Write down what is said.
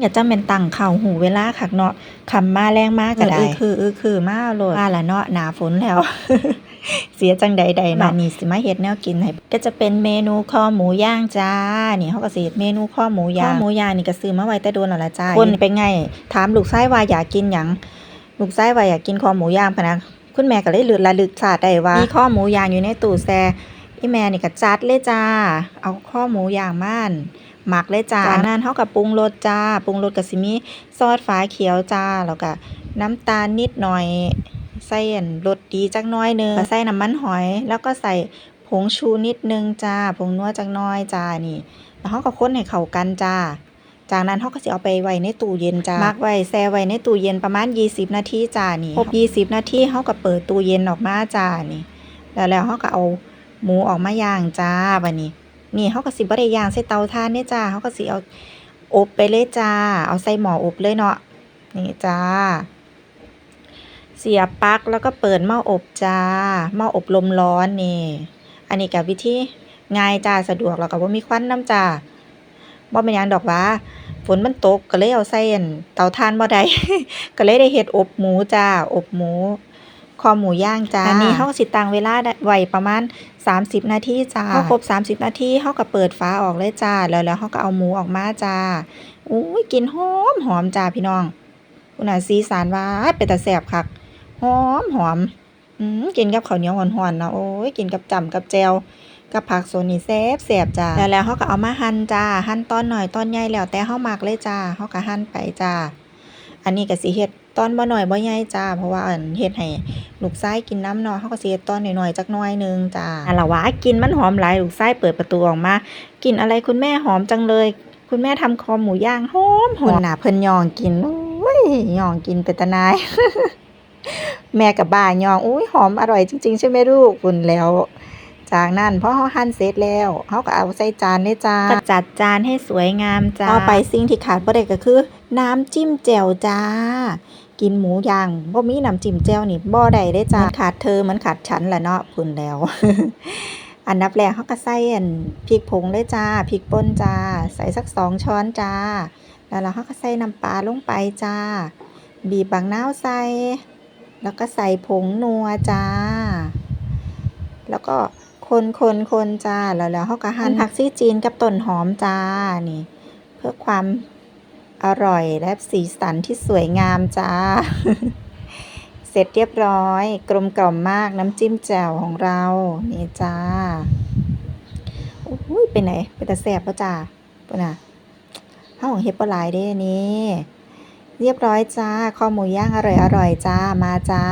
อย่าจำเป็นตั้งเข่าหูเวลาคักเนาะคำมาแรงมากก็ได้เออคือเออคือมาโลดว่าละเนาะหนาฝนแล้ว เสียจังใดใดมานี่สิมาเฮ็ดแนวกินให้ก็จะเป็นเมนูคอหมูย่างจ้านี่เฮาก็สิเฮ็ดเมนูคอหมูย่างข้อหมูย่างนี่ก็ซื้อมาไว้แต่โดนแล้วล่ะจ้าคนเป็นไง ถามลูกชายว่าอยากกินหยังลูกชายว่าอยากกินคอหมูย่างพะนะคุณแม่ก็เลยลือระลึกชาติได้ว่ามีข้อหมูย่างอยู่ในตู้แช่อีแม่นี่ก็จัดเลยจ้าเอาข้อหมูย่างม่าน หมักเลยจ้าจากนั้นเฮากับปรุงรสจ้า ปรุงรสก็สิมีซอสฟ้าเขียวจ้า แล้วก็น้ำตาลนิดหน่อย ใส่อันรสดีจักหน้อยหนึงก็ใส่น้ำมันหอย แล้วก็ใส่ผงชูนิดนึงจ้า ผงนัวจักหน้อยจ้า นี่ แล้วเฮาก็คนให้เข้ากันจ้า จากนั้นเฮาก็สิเอาไปไว้ในตู้เย็นจ้ามักไว้แช่ไว้ในตู้เย็นประมาณ 20 นาทีจ้า นี่ครบ20 นาทีเฮาก็เปิดตู้เย็นออกมาจ้า นี่ แล้วแล้วเฮาก็เอาหมูออกมาย่างจ้าบัดนี้ นี่เขาก็สิบ่ได้ย่างใส่เตาถ่านเด้จ้าเขาก็สิเอาอบไปเลยจ้า เอาใส่หม้ออบเลยเนาะนี่จ้า เสียบปลั๊กแล้วก็เปิดหม้ออบจ้าหม้ออบลมร้อนนี่ อันนี้ก็วิธีง่ายจ้าสะดวกแล้วก็บ่มีควันน้ำจ้าบ่เป็นยังดอกว่าฝนมันตกก็เลยเอาใส่อันเตาถ่านบ่ได้ก็เลยได้เฮ็ดอบหมูจ้า อบหมู คอหมูย่างจ้าอันนี้เฮาก็สิตั้งเวลาได้ไว้ประมาณ 30 นาทีจ้าพอครบ 30 นาทีเฮาก็เปิดฝาออกเลยจ้า แล้วแล้วเฮาก็เอาหมูออกมาจ้าอุ้ยกลินหอมหอมจ้าพี่น้องคุณน่ะสีสันว่าเป็นตาแซ่บคักหอมหอมอืมกินกับข้าวเหนียวร้อนๆนะโอ้ยกินกับจำกับแจวกับผักโซนนี่แซ่บแซ่บจ้าแล้วแล้วเฮาก็เอามาหั่นจ้าหั่นตอนหน่อยตอนใหญ่แล้วแต่เฮามักเลยจ้าเฮาก็หั่นไปจ้าอันนี้ก็สิเฮ็ด ตอนบ่น้อยบ่ใหญ่จ้า เพราะว่าอันเฮ็ดให้ลูกชายกินน้ำเนาะเฮาก็สิเฮ็ดตอนน้อยๆจักหน่อยหนึงจ้าอันละว่ากินมันหอมหลายลูกชายเปิดประตูออกมา กินอะไรคุณแม่หอมจังเลย คุณแม่ทำคอหมูย่างหอมหอมน่ะเพิ่นย่องกินโอ้ยย่องกินเป็นตะนายแม่กับบ้าย่องอุ้ยหอมอร่อยจริง ๆ ใช่ไหมลูกคุณแล้ว จากนั้นพอเฮาหั่นเสร็จแล้วเฮาก็เอาใส่จานเลยจ้าก็จัดจานให้สวยงามจ้าต่อไปสิ่งที่ขาดบ่ได้ก็คือ น้ำจิ้มแจ่วจ้า กินหมูย่างบ่มีน้ำจิ้มแจ่วนี่บ่ได้เด้จ้าขาดเธอมันขาดฉันแหละเนาะพุ่นแล้ว อันดับแรกเฮาก็ใส่อันพริกผงเลยจ้าพริกป่นจ้า ใส่สักสองช้อนจ้า แล้วเราเฮาก็ใส่น้ำปลาลงไปจ้า บีบบางน้าวใส่ แล้วก็ใส่ผงนัวจ้า แล้วก็คนคนคนจ้าแล้วแล้วเขาก็หั่นผักซี่จีนกับต้นหอมจ้านี่ เพื่อความ อร่อยและสีสันที่สวยงามจ้า เสร็จเรียบร้อย กลมกล่อมมากน้ำจิ้มแจ่วของเรา นี่จ้าอุ้ยไปไหนไปตะแสบปะจ้าปะนะข้าวของเฮปเปลาหลายเด้นี่ เรียบร้อยจ้า ข้อหมูย่างอร่อยอร่อยจ้ามาจ้า